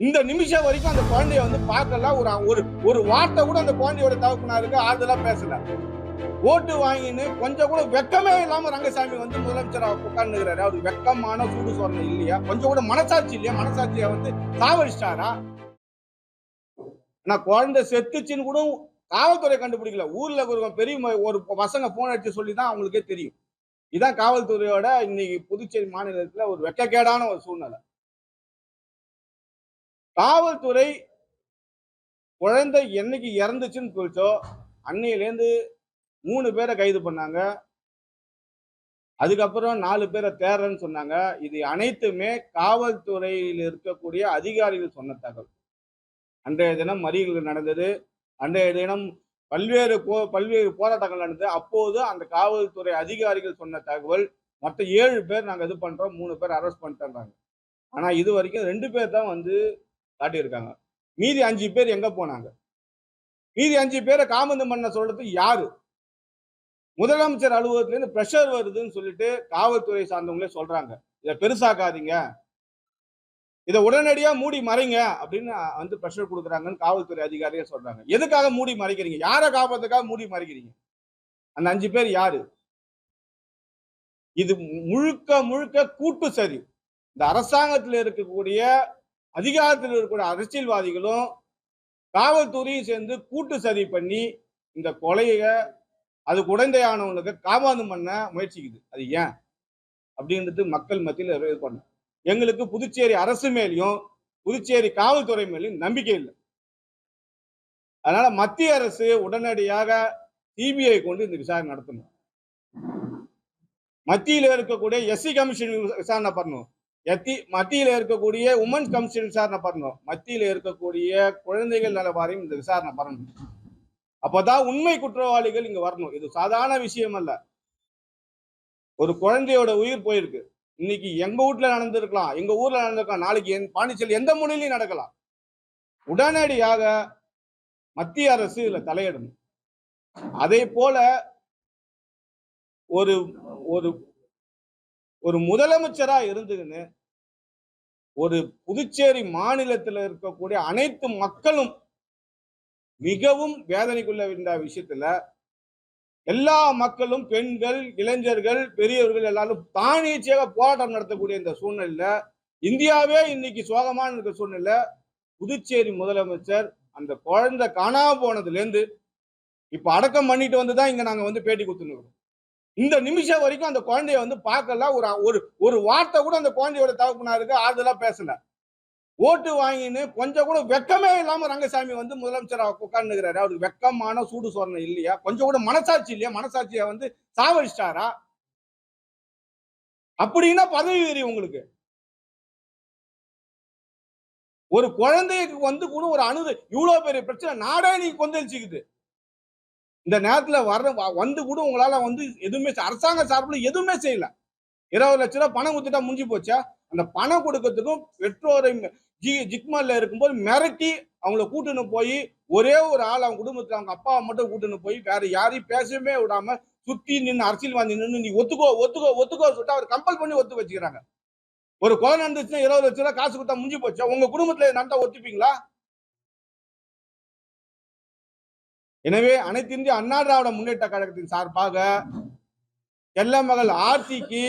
இந்த நிமிஷம் வரைக்கும் அந்த குழந்தைய வந்து பார்க்கல. ஒரு ஒரு ஒரு வார்த்தை கூட அந்த குழந்தையோட தகப்பனாருக்கு ஆறுதலா பேசல. ஓட்டு வாங்கின்னு கொஞ்சம் கூட வெக்கமே இல்லாம ரங்கசாமி வந்து முதலமைச்சரா உட்கார்ந்துக்கிறாரு. அவர் வெக்கமான சூடு சொரணம் இல்லையா? கொஞ்சம் கூட மனசாட்சி இல்லையா? மனசாட்சிய வந்து சாவடிச்சிட்டாரா? நான் குழந்தை செத்துச்சின்னு கூட காவல்துறை கண்டுபிடிக்கல. ஊர்ல ஒரு பெரிய ஒரு பசங்க போன் அடிச்சு சொல்லி தான் அவங்களுக்கே தெரியும். இதான் காவல்துறையோட இன்னைக்கு புதுச்சேரி மாநிலத்துல ஒரு வெக்கக்கேடான ஒரு சூழ்நிலை. காவல்துறை குழந்தை என்னைக்கு இறந்துச்சுன்னு சொல்லிச்சோ அன்னையிலேருந்து மூணு பேரை கைது பண்ணாங்க. அதுக்கப்புறம் நாலு பேரை தேர்றேன்னு சொன்னாங்க. இது அனைத்துமே காவல்துறையில் இருக்கக்கூடிய அதிகாரிகள் சொன்ன தகவல். அன்றைய தினம் மறியல்கள் நடந்தது. அன்றைய தினம் பல்வேறு போ பல்வேறு போராட்டங்கள் நடந்தது. அப்போது அந்த காவல்துறை அதிகாரிகள் சொன்ன தகவல் மற்ற ஏழு பேர் நாங்கள் இது பண்ணுறோம் மூணு பேர் அரெஸ்ட் பண்ணிட்டோன்றாங்க ஆனால் இது வரைக்கும் ரெண்டு பேர் தான் வந்து காட்டியிருக்காங்க. மீதி அஞ்சு பேர் எங்க போனாங்க? மீதி அஞ்சு பேரை காமந்து பண்ண சொல்றது யாரு? முதலமைச்சர் அலுவலகத்துல இருந்து வருதுன்னு சொல்லிட்டு காவல்துறை சார்ந்தவங்களே சொல்றாங்க. இதை பெருசாக்காதீங்க. இதை உடனடியா மூடி மறைங்க அப்படின்னு வந்து ப்ரெஷர் கொடுக்குறாங்கன்னு காவல்துறை அதிகாரிகள் சொல்றாங்க. எதுக்காக மூடி மறைக்கிறீங்க? யாரை காப்பாத்துக்காக மூடி மறைக்கிறீங்க? அந்த அஞ்சு பேர் யாரு? இது முழுக்க முழுக்க கூட்டு சரி இந்த அரசாங்கத்தில் இருக்கக்கூடிய அதிகாரத்தில் இருக்கக்கூடிய அரசியல்வாதிகளும் காவல்துறையும் சேர்ந்து கூட்டு சதி பண்ணி இந்த கொலையை அது உடந்தையானவங்களுக்கு காமாந்தம் பண்ண முயற்சிக்குது. அது ஏன்? அப்படின்றது மக்கள் மத்தியில் இது பண்ணும் எங்களுக்கு புதுச்சேரி அரசு மேலேயும் புதுச்சேரி காவல்துறை மேலேயும் நம்பிக்கை இல்லை. அதனால மத்திய அரசு உடனடியாக சிபிஐ கொண்டு இந்த விசாரணை நடத்தணும். மத்தியில் இருக்கக்கூடிய எஸ்சி கமிஷன் விசாரணை பண்ணணும். எத்தி மத்தியில் இருக்கக்கூடிய உமன் கமிஷன் விசாரணை பண்ணணும். மத்தியில் இருக்கக்கூடிய குழந்தைகள் நல வாரியம் இந்த விசாரணை பண்ணணும். அப்பதான் உண்மை குற்றவாளிகள் இங்க வரணும். இது சாதாரண விஷயம் அல்ல. ஒரு குழந்தையோட உயிர் போயிருக்கு. இன்னைக்கு எங்க வீட்ல நடந்திருக்கலாம் எங்க ஊர்ல நடந்திருக்கலாம் நாளைக்கு என் பாண்டிச்சேரி எந்த மொழியிலையும் நடக்கலாம். உடனடியாக மத்திய அரசு இதுல தலையிடணும். அதே போல ஒரு ஒரு ஒரு முதலமைச்சரா இருந்துக்கின்னு ஒரு புதுச்சேரி மாநிலத்தில் இருக்கக்கூடிய அனைத்து மக்களும் மிகவும் வேதனைக்குள்ள இந்த விஷயத்துல எல்லா மக்களும் பெண்கள் இளைஞர்கள் பெரியவர்கள் எல்லாரும் தானியச்சியாக போராட்டம் நடத்தக்கூடிய இந்த சூழ்நிலையில இந்தியாவே இன்னைக்கு சோகமான இருக்க சூழ்நிலை புதுச்சேரி முதலமைச்சர் அந்த குழந்தை காணாம போனதுல இருந்து இப்ப அடக்கம் பண்ணிட்டு வந்து தான் இங்க நாங்க வந்து பேட்டி கொடுத்துருக்கோம் இந்த நிமிஷம் வரைக்கும் அந்த குழந்தைய வந்து பார்க்கல. ஒரு ஒரு ஒரு வார்த்தை கூட அந்த குழந்தையோட தகப்பனாருக்கு ஆறுதலா பேசல. ஓட்டு வாங்கின்னு கொஞ்சம் கூட வெக்கமே இல்லாம ரங்கசாமி வந்து முதலமைச்சரா உட்காந்துக்கிறாரு அவருக்கு வெக்கமான சூடு சொரணம் இல்லையா? கொஞ்சம் கூட மனசாட்சி இல்லையா? மனசாட்சியை வந்து சாவடிச்சிட்டாரா? அப்படின்னா பதவி வெறி உங்களுக்கு. ஒரு குழந்தைக்கு வந்து கூட ஒரு அணுது இவ்வளவு பெரிய பிரச்சனை நாடே நீ கொந்தளிச்சுக்குது இந்த நேரத்தில் வர வ- வந்து கூட உங்களால வந்து எதுவுமே அரசாங்க சார்பில் எதுவுமே செய்யல. இருபது லட்ச ரூபா பணம் கொடுத்துட்டா முடிஞ்சு போச்சா? அந்த பணம் கொடுக்கறதுக்கும் பெற்றோரை ஜி ஜிக்மல்ல இருக்கும்போது மிரட்டி அவங்கள கூட்டுன்னு போய் ஒரே ஒரு ஆள் அவங்க குடும்பத்தில் அவங்க அப்பாவை மட்டும் கூட்டுன்னு போய் வேற யாரையும் பேசவே விடாம சுத்தி நின்று அரசியல்வாதி நின்று நீ ஒத்துக்கோ ஒத்துக்கோ ஒத்துக்கோ சொல்லிட்டு அவர் கம்பல் பண்ணி ஒத்து வச்சுக்கிறாங்க. ஒரு குழந்தை இருந்துச்சுன்னா இருபது லட்ச ரூபா காசு கொடுத்தா முடிஞ்சு போச்சா? உங்க குடும்பத்துல நடந்தா ஒத்துப்பீங்களா? எனவே அனைத்து இந்திய அண்ணா திராவிட முன்னேற்ற கழகத்தின் சார்பாக செல்லமகள் ஆர்த்திக்கு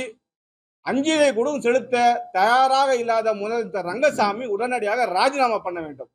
அஞ்சலி கூட செலுத்த தயாராக இல்லாத முதலமைச்சர் ரங்கசாமி உடனடியாக ராஜினாமா பண்ண வேண்டும்.